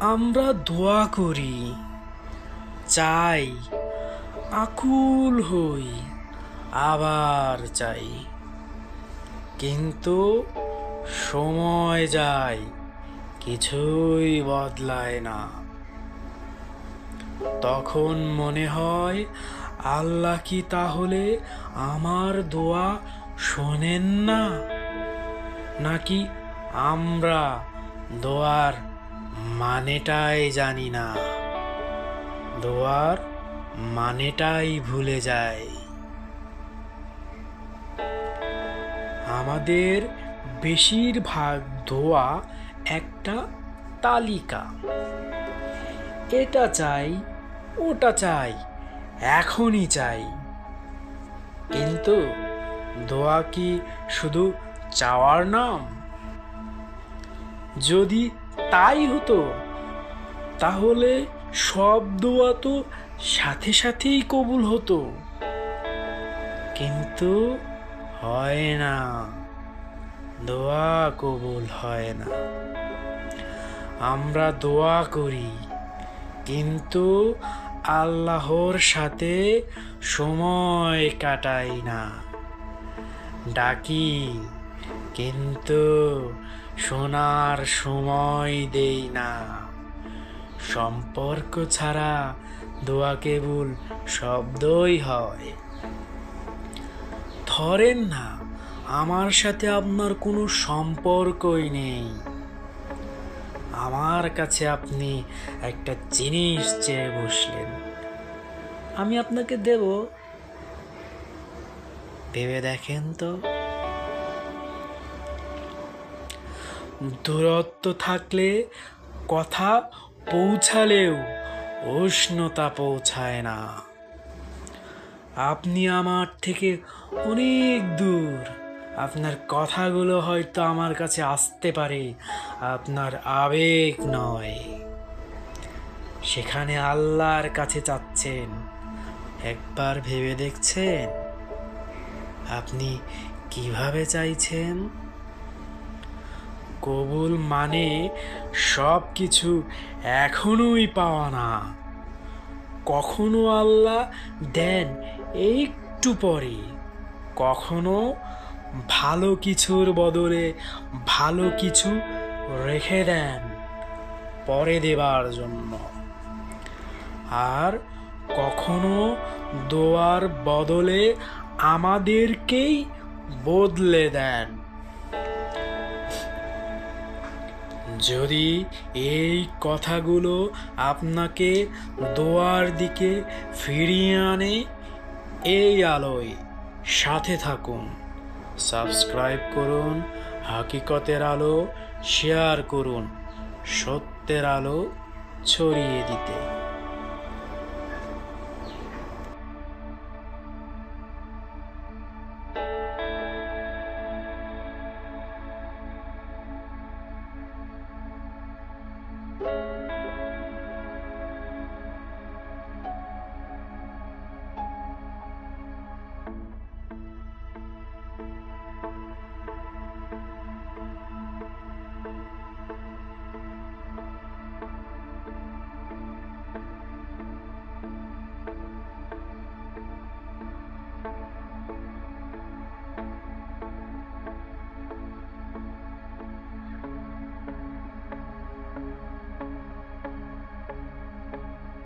আমরা দোয়া করি। চাই, আকুল হই, আবার চাই। কিন্তু সময় যায়, কিছুই বদলায় না। তখন মনে হয়, আল্লাহ কি তাহলে আমার দোয়া শোনেন না? নাকি আমরা দোয়ার মানেটাই জানি না। দোয়ার মানেটাই ভুলে যায় আমাদের বেশিরভাগ দোয়া একটা তালিকা। এটা চাই, ওটা চাই, এখনই চাই। কিন্তু দোয়া কি শুধু চাওয়ার নাম? যদি তাই হতো। তাহলে সব দোয়া তো সাথে সাথেই কবুল হতো। কিন্তু হয় না। দোয়া কবুল হয় না। আমরা দোয়া করি, কিন্তু আল্লাহর সাথে সময় কাটাই না। ডাকি কিন্তু শোনার সময় দেই না। সম্পর্ক ছাড়া দোয়া কেবল শব্দই হয়। ধরেন না, আমার সাথে আপনার কোনো সম্পর্কই নেই। আমার কাছে আপনি একটা জিনিস চেয়ে বসলেন। আমি আপনাকে দেব। ভেবে দেখেন তো। দূরত্ব থাকলে কথা পৌঁছালেও উষ্ণতা পৌঁছায় না। আপনি আমার থেকে অনেক দূর। আপনার কথাগুলো হয়তো আমার কাছে আসতে পারে। আপনার আবেগ নয়। সেখানে আল্লাহর কাছে চাচ্ছেন। একবার ভেবে দেখছেন? আপনি কীভাবে চাইছেন? কবুল মানে সব কিছু এখনোই পাওয়া না। কখনো আল্লাহ দেন একটু পরে, কখনো ভালো কিছুর বদলে ভালো কিছু রেখে দেন পরে দেবার জন্য। আর কখনো দোয়ার বদলে আমাদেরকেই বদলে দেন। যদি এই কথাগুলো আপনাকে দোয়ার দিকে ফিরিয়ে আনে, এই আলোয় সাথে থাকুন। সাবস্ক্রাইব করুন, হাকিকতের আলো শেয়ার করুন, সত্যের আলো ছড়িয়ে দিতে।